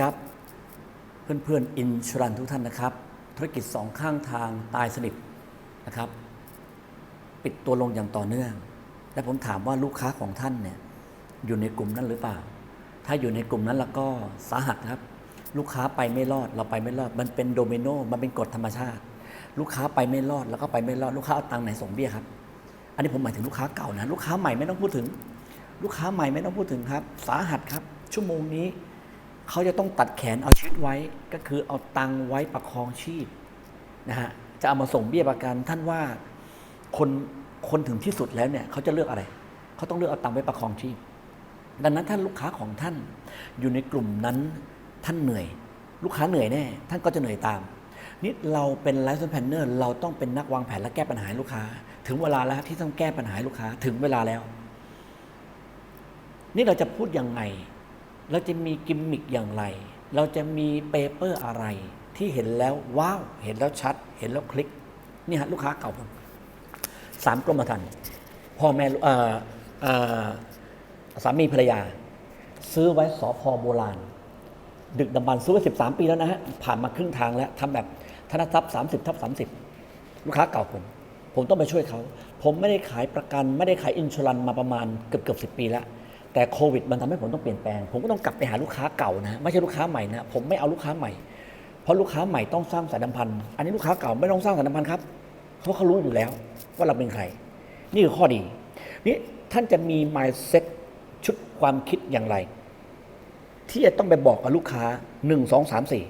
ครับ เพื่อนๆอินชรันทุกท่านนะครับ ธุรกิจสองข้างทางตายสนิทนะครับ ปิดตัวลงอย่างต่อเนื่อง และผมถามว่าลูกค้าของท่านเนี่ยอยู่ในกลุ่มนั้นหรือเปล่า ถ้าอยู่ในกลุ่มนั้นแล้วก็สาหัสครับ ลูกค้าไปไม่รอดเราไปไม่รอด มันเป็นโดมิโนมันเป็นกฎธรรมชาติ ลูกค้าไปไม่รอดแล้วก็ไปไม่รอดลูกค้าเอาตังค์ไหนส่งเบี้ยครับ อันนี้ผมหมายถึงลูกค้าเก่านะลูกค้าใหม่ไม่ต้องพูดถึง ลูกค้าใหม่ไม่ต้องพูดถึงครับ สาหัสครับ ชั่วโมงนี้ เขาจะต้องตัดแขนเอาชีวิตไว้ ก็คือเอาตังไว้ประคองชีพนะฮะจะเอามาส่งเบี้ยประกันท่านว่าคนคนถึงที่สุดแล้วเนี่ยเขาจะเลือกอะไร เขาต้องเลือกเอาตังไว้ประคองชีพ ดังนั้นท่านลูกค้าของท่านอยู่ในกลุ่มนั้นท่านเหนื่อย ลูกค้าเหนื่อยแน่ท่านก็จะเหนื่อยตามนี่เราเป็นไลฟ์สแพนเนอร์เราต้องเป็นนักวางแผนและแก้ปัญหาลูกค้า ถึงเวลาแล้วที่ต้องแก้ปัญหาลูกค้า ถึงเวลาแล้ว นี่เราจะพูดยังไง เราจะมีกิมมิคอย่างไร เราจะมีเปเปอร์อะไร ที่เห็นแล้วว้าวเห็นแล้วชัด เห็นแล้วคลิกนี่ฮะลูกค้าเก่าผมสามกรมธรรม์พ่อแม่เออเออสามีภรรยา ซื้อไว้สอพอโบราณ ดึกดำบรรพ์ซื้อไว้13ปีแล้วนะฮะผ่านมาครึ่งทางแล้วทำแบบธนทรัพย์30ทับ30ลูกค้าเก่าผม ผมต้องไปช่วยเขา ผมไม่ได้ขายประกัน ไม่ได้ขายอินช r รันมาประมาณเกือบเกือบสิปีแล้ว แต่โควิดมันทำให้ผมต้องเปลี่ยนแปลง ผมก็ต้องกลับไปหาลูกค้าเก่านะ ไม่ใช่ลูกค้าใหม่นะ ผมไม่เอาลูกค้าใหม่ เพราะลูกค้าใหม่ต้องสร้างสายสัมพันธ์ อันนี้ลูกค้าเก่าไม่ต้องสร้างสายสัมพันธ์ครับ เพราะเขารู้อยู่แล้วว่าเราเป็นใคร นี่คือข้อดี นี่ท่านจะมี mindset ชุดความคิดอย่างไร ที่จะต้องไปบอกกับลูกค้าหนึ่งสองสามสี่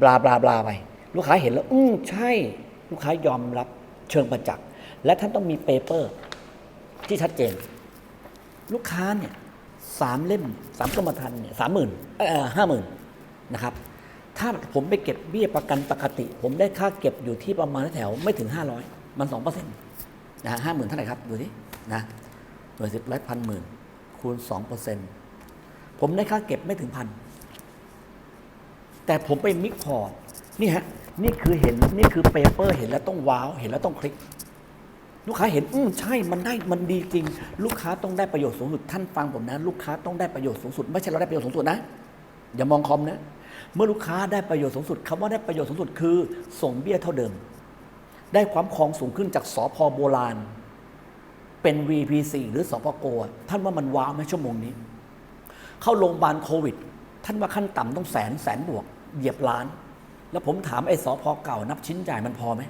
บลาบลาบลาไป ลูกค้าเห็นแล้ว อืมใช่ ลูกค้ายอมรับเชิงประจักษ์ และท่านต้องมีเปเปอร์ที่ชัดเจน ลูกค้าเนี่ย สามเล่มสามกรมธรรม์เนี่ยสามหมื่นเออห้าหมื่นนะครับ ถ้าผมไปเก็บเบี้ยประกันปกติ ผมได้ค่าเก็บอยู่ที่ประมาณแถวไม่ถึงห้าร้อยมันสองเปอร์เซ็นต์นะฮะห้าหมื่นเท่าไหร่ครับ ดูสินะหน่วยสิบร้อยพันหมื่นคูณสองเปอร์เซ็นต์ผมได้ค่าเก็บไม่ถึงพันแต่ผมไปมิกพอร์ตนี่ฮะนี่คือเห็นนี่คือเปเปอร์เห็นแล้วต้องว้าว เห็นแล้วต้องคลิก ลูกค้าเห็นอืมใช่มันได้มันดีจริง ลูกค้าต้องได้ประโยชน์สูงสุดท่านฟังผมนะ ลูกค้าต้องได้ประโยชน์สูงสุด ไม่ใช่เราได้ประโยชน์สูงสุดนะ อย่ามองคอมนะ เมื่อลูกค้าได้ประโยชน์สูงสุดคำว่าได้ประโยชน์สูงสุดคือส่งเบี้ยเท่าเดิม ได้ความครองสูงขึ้นจากสพโบราณ เป็น VP4 หรือสพโกท่านว่ามันว้าวไหมชั่วโมงนี้ เข้าโรงพยาบาลโควิด ท่านว่าขั้นต่ำต้องแสนแสนบวกเหยียบล้าน แล้วผมถามไอ้สอพอเก่านับชิ้นจ่ายมันพอไหม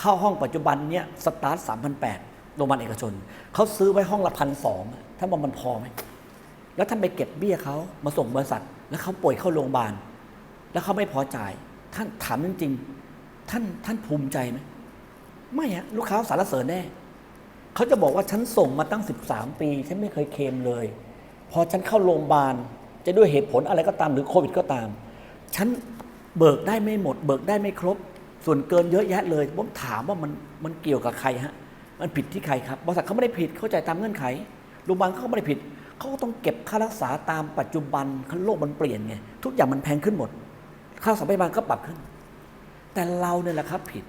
เข้าห้องปัจจุบันเนี่ยสตาร์ทสามพันแปดโรงพยาบาลเอกชน เขาซื้อไว้ห้องละพันสองท่านว่ามันพอไหม แล้วท่านไปเก็บเบี้ยเขามาส่งบริษัท แล้วเขาป่วยเข้าโรงพยาบาล แล้วเขาไม่พอจ่าย ท่านถามจริงๆท่านท่านภูมิใจไหมไม่ฮะลูกค้าสารเสริญแน่เขาจะบอกว่าฉันส่งมาตั้ง 13 ปี ฉันไม่เคยเคมเลย พอฉันเข้าโรงพยาบาลจะด้วยเหตุผลอะไรก็ตามหรือโควิดก็ตาม ฉันเบิกได้ไม่หมด เบิกได้ไม่ครบ ส่วนเกินเยอะแยะเลยผมถามว่ามันมันเกี่ยวกับใครฮะมันผิดที่ใครครับบริษัทเขาไม่ได้ผิดเข้าใจตามเงื่อนไขโรงพยาบาลเขาไม่ได้ผิดเขาก็ต้องเก็บค่ารักษาตามปัจจุบันโลกมันเปลี่ยนไงทุกอย่างมันแพงขึ้นหมด ค่ารักษาพยาบาลก็ปรับขึ้น แต่เราเนี่ยแหละครับผิด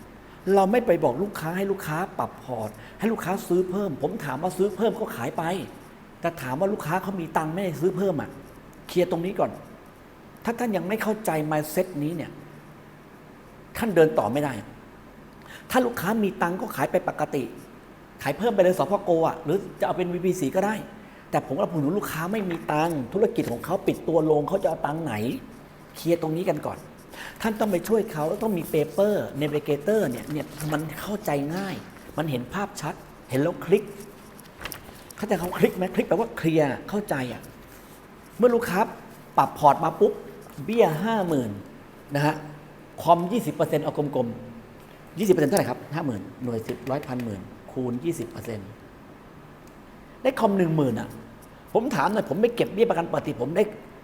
เราไม่ไปบอกลูกค้าให้ลูกค้าปรับพอร์ต ให้ลูกค้าซื้อเพิ่ม ผมถามว่าซื้อเพิ่มก็ขายไป แต่ถามว่าลูกค้าเขามีตังค์ไม่ได้ซื้อเพิ่มอะเคลียร์ตรงนี้ก่อน ถ้าท่านยังไม่เข้าใจ mindset นี้เนี่ย ท่านเดินต่อไม่ได้ ถ้าลูกค้ามีตังก็ขายไปปกติ ขายเพิ่มไปเลยสพโกอะหรือจะเอาเป็น VPC ก็ได้ แต่ผมว่าผมรู้ลูกค้าไม่มีตังธุรกิจของเขาปิดตัวลงเขาจะเอาตังไหนเคลียร์ตรงนี้กันก่อน ท่านต้องไปช่วยเขาแล้วต้องมีเปเปอร์เนวิเกเตอร์เนี่ยเนี่ยมันเข้าใจง่าย มันเห็นภาพชัด เห็นแล้วคลิก เข้าใจเขาคลิกไหมคลิกแปลว่าเคลียร์เข้าใจอะเมื่อลูกค้าปรับพอร์ตมาปุ๊บเบี้ยห้าหมื่นนะฮะ คอมยี่สิบเปอร์เซ็นต์เอากลมๆยี่สิบเปอร์เซ็นต์เท่าไหร่ครับห้าหมื่นหน่วยสิบร้อยพันหมื่นคูณยี่สิบเปอร์เซ็นต์ได้คอมหนึ่งหมื่นอะ ผมถามหน่อย ผมไม่เก็บเบี้ยประกันปกติ ผมได้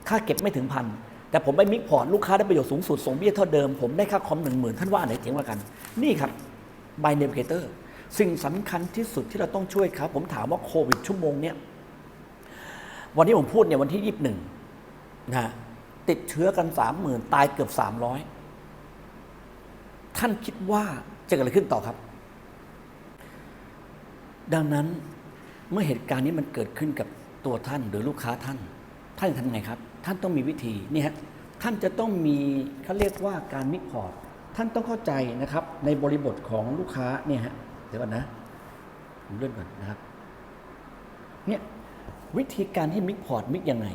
ค่าเก็บไม่ถึงพัน แต่ผมไปมิกพอร์ตลูกค้าได้ประโยชน์สูงสุด ส่งเบี้ยเท่าเดิม ผมได้ค่าคอมหนึ่งหมื่นท่านว่าอันไหนเจ๋งกว่ากัน นี่ครับ by navigator สิ่งสำคัญที่สุดที่เราต้องช่วยครับ ผมถามว่าโควิดชั่วโมงเนี้ยวันนี้ผมพูดเนี่ยวันที่ยี่สิบหนึ่งนะติดเชื้อกันสามหมื่นตายเกือบสามร้อย ท่านคิดว่าจะเกิดอะไรขึ้นต่อครับ ดังนั้นเมื่อเหตุการณ์นี้มันเกิดขึ้นกับตัวท่านหรือลูกค้าท่าน ท่านจะทำยังไงครับ ท่านต้องมีวิธีนี่ฮะท่านจะต้องมีเขาเรียกว่าการมิพอร์ตท่านต้องเข้าใจนะครับ ในบริบทของลูกค้าเนี่ยฮะเดี๋ยวก่อนนะผมเลื่อนก่อนนะครับเนี่ยวิธีการที่มิกพอร์ตมิกยังไง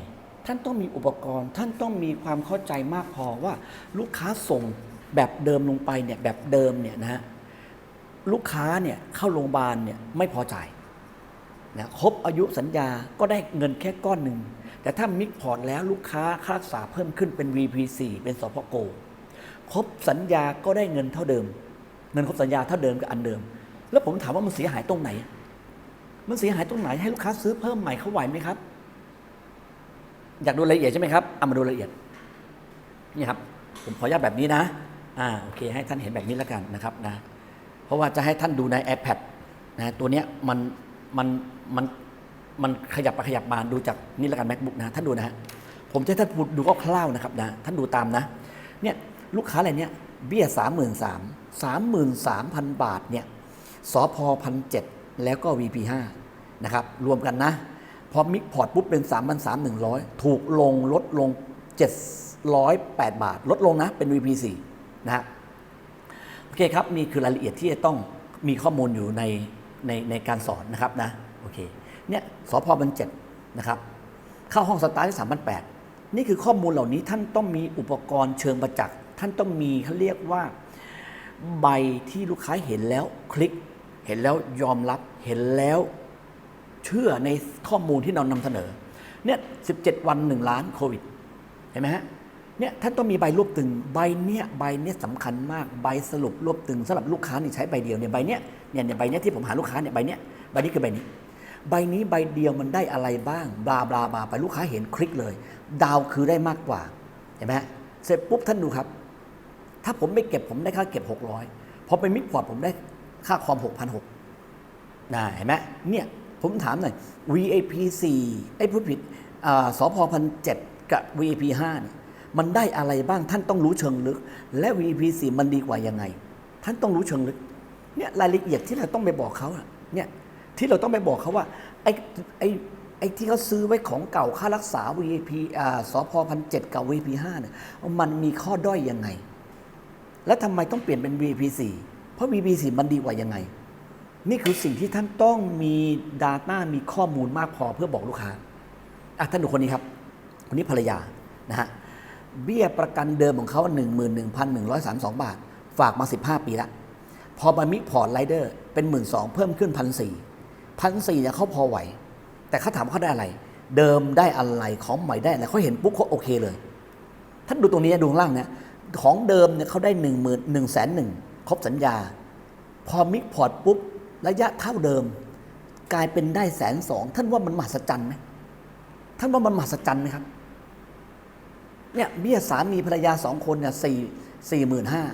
ท่านต้องมีอุปกรณ์ ท่านต้องมีความเข้าใจมากพอว่าลูกค้าส่ง แบบเดิมลงไปเนี่ยแบบเดิมเนี่ยนะฮะลูกค้าเนี่ยเข้าโรงพยาบาลเนี่ยไม่พอใจนะครบอายุสัญญาก็ได้เงินแค่ก้อนหนึ่ง แต่ถ้ามิกพอร์ตแล้วลูกค้าค่ารักษาเพิ่มขึ้นเป็น VP4 เป็นสพโกครบสัญญาก็ได้เงินเท่าเดิม เงินครบสัญญาเท่าเดิมกับอันเดิม แล้วผมถามว่ามันเสียหายตรงไหน มันเสียหายตรงไหนให้ลูกค้าซื้อเพิ่มใหม่เขาไหวไหมครับ อยากดูรายละเอียดใช่ไหมครับเอามาดูรายละเอียดนี่ครับผมขออนุญาตแบบนี้นะ อ่าโอเค ให้ท่านเห็นแบบนี้แล้วกันนะครับนะเพราะว่าจะให้ท่านดูใน iPad นะตัวเนี้ยมันมันมันมันขยับไปขยับมาดูจากนี่แล้วกัน MacBook นะท่านดูนะฮะผมจะให้ท่านดูก็คร่าวๆนะครับนะท่านดูตามนะเนี่ยลูกค้าอะไรเนี่ยเบี้ยสามหมื่นสามสามหมื่นสามพันบาทเนี่ยสพพันเจ็ดแล้วก็ VP ห้านะครับรวมกันนะ พอมิกพอร์ตปุ๊บเป็น3 3 1 0 0ถูกลงลดลง708บาท ลดลงนะเป็น VP 4 นะฮะโอเคครับนี่คือรายละเอียดที่จะต้องมีข้อมูลอยู่ในในในการสอนนะครับนะโอเคเนี่ยสพบันเจ็ดนะครับเข้าห้องสตาร์ทที่สามพันแปดนี่คือข้อมูลเหล่านี้ท่านต้องมีอุปกรณ์เชิงประจักษ์ท่านต้องมีเขาเรียกว่าใบที่ลูกค้าเห็นแล้วคลิก เห็นแล้วยอมรับเห็นแล้วเชื่อในข้อมูลที่เรานำเสนอเนี่ย17 วัน 1 ล้านโควิด เห็นไหมฮะ เนี่ยท่านต้องมีใบรวบตึงใบเนี้ยใบเนี้ยสำคัญมากใบสรุปรวบตึงสำหรับลูกค้านี่ใช้ใบเดียวเนี่ยใบเนี้ยเนี่ยเนี่ยใบเนี้ยที่ผมหาลูกค้าเนี่ยใบเนี้ยใบนี้คือใบนี้ ใบนี้ใบเดียวมันได้อะไรบ้างบลาบลาบลาไปลูกค้าเห็นคลิกเลย ดาวคือได้มากกว่าเห็นไหมเสร็จปุ๊บท่านดูครับ ถ้าผมไม่เก็บผมได้ค่าเก็บ 600พอไปมิกพอร์ตผมได้ค่าคอม6,600นะเห็นไหมเนี่ยผมถามหน่อย VAP 4ไอ้ผู้ผิดอ่าสพพันเจ็ดกับ VAP 5เนี่ย มันได้อะไรบ้างท่านต้องรู้เชิงลึก และ VP4 มันดีกว่ายังไง ท่านต้องรู้เชิงลึกเนี่ยรายละเอียดที่เราต้องไปบอกเขาเนี่ยที่เราต้องไปบอกเขาว่าไอ้ไอ้ไอ้ที่เขาซื้อไว้ของเก่าค่ารักษา VP อ่าสพพันเจ็ดกับ VAP 5 เนี่ยมันมีข้อด้อยยังไง แล้วทำไมต้องเปลี่ยนเป็น VP4 เพราะ VP4 มันดีกว่ายังไง นี่คือสิ่งที่ท่านต้องมี Data มีข้อมูลมากพอเพื่อบอกลูกค้าอะท่านดูคนนี้ครับ คนนี้ภรรยานะฮะ เบี้ยประกันเดิมของเขา 11,132 บาท ฝากมา 15 ปีละ พอมามิพอร์ตไรเดอร์เป็น 1 2ื่นเพิ่มขึ้น1 4 0 0 1 4 0 0เนี่ยเขาพอไหว แต่เขาถามว่าเขาได้อะไร เดิมได้อะไรของใหม่ได้อะไรเขาเห็นปุ๊บเขาโอเคเลย ท่านดูตรงนี้ดูข้างล่างเนี่ยของเดิมเนี่ยเขาได้หนึ่งหมื่นหนึ่งแสนหนึ่งครบสัญญา พอมิพอร์ตปุ๊บระยะเท่าเดิม กลายเป็นได้แสนสองท่านว่ามันมหัศจรรย์ไหมท่านว่ามันมหัศจรรย์ไหมครับ เนี่ยเบี้ยสามีภรรยาสองคนเนี่ยสี่สี่หมื่นห้า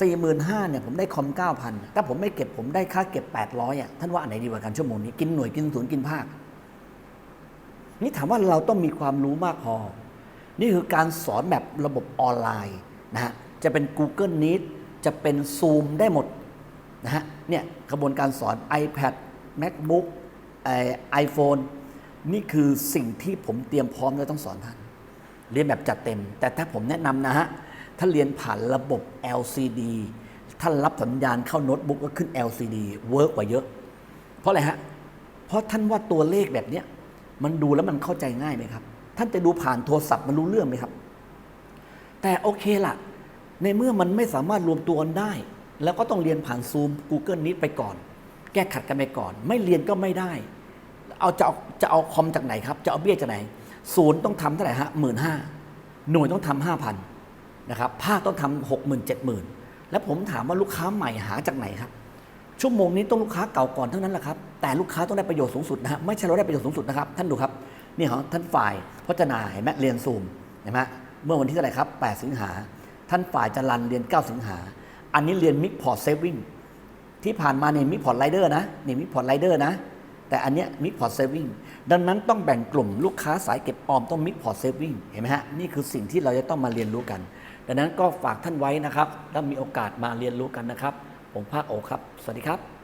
สี่หมื่นห้าเนี่ยผมได้คอมเก้าพันถ้าผมไม่เก็บผมได้ค่าเก็บแปดร้อยอะท่านว่าอันไหนดีกว่ากันชั่วโมงนี้ กินหน่วยกินศูนย์กินภาค นี่ถามว่าเราต้องมีความรู้มากพอ นี่คือการสอนแบบระบบออนไลน์นะฮะจะเป็น Google Meet จะเป็น Zoom ได้หมดนะฮะเนี่ยกระบวนการสอน iPad MacBook ไอโฟนนี่คือสิ่งที่ผมเตรียมพร้อมแล้วต้องสอนท่าน เรียนแบบจัดเต็ม แต่ถ้าผมแนะนำนะฮะ ถ้าเรียนผ่านระบบ LCD ท่ารับสัญญาณเข้าโน้ตบุ๊กก็ขึ้น LCD เวิร์กกว่าเยอะ เพราะอะไรฮะ เพราะท่านว่าตัวเลขแบบเนี้ยมันดูแล้วมันเข้าใจง่ายไหมครับ ท่านจะดูผ่านโทรศัพท์มันรู้เรื่องไหมครับ แต่โอเคล่ะในเมื่อมันไม่สามารถรวมตัวกันได้ แล้วก็ต้องเรียนผ่านซูม Google Meet ไปก่อน แก้ขัดกันไปก่อน ไม่เรียนก็ไม่ได้ เอาจะเอาจะเอาคอมจากไหนครับ จะเอาเบี้ยจากไหน ศูนย์ต้องทำเท่าไหร่ฮะหมื่นห้าหน่วยต้องทำห้าพันนะครับภาคต้องทำหกหมื่นเจ็ดหมื่นแล้วผมถามว่าลูกค้าใหม่หาจากไหนครับ ชั่วโมงนี้ต้องลูกค้าเก่าก่อนเท่านั้นแหละครับ แต่ลูกค้าต้องได้ประโยชน์สูงสุดนะฮะไม่ใช่เราได้ประโยชน์สูงสุดนะครับ ท่านดูครับนี่ของท่านฝ่ายพจนาเห็นไหมเรียนซูมเห็นไหมเมื่อวันที่เท่าไหร่ครับ8สิงหา ท่านฝ่ายจรันเรียน 9 สิงหา อันนี้เรียนมิกพอร์ตเซฟวิ่งที่ผ่านมาเนี่ยมิกพอร์ตไรเดอร์นะเนี่ยมิกพอร์ตไรเดอร์นะ แต่อันเนี้ยมิกพอร์ตเซฟิงดังนั้นต้องแบ่งกลุ่มลูกค้าสายเก็บออมต้องมิกพอร์ตเซฟิงเห็นไหมฮะนี่คือสิ่งที่เราจะต้องมาเรียนรู้กัน ดังนั้นก็ฝากท่านไว้นะครับถ้ามีโอกาสมาเรียนรู้กันนะครับ ผมภาคโอครับ สวัสดีครับ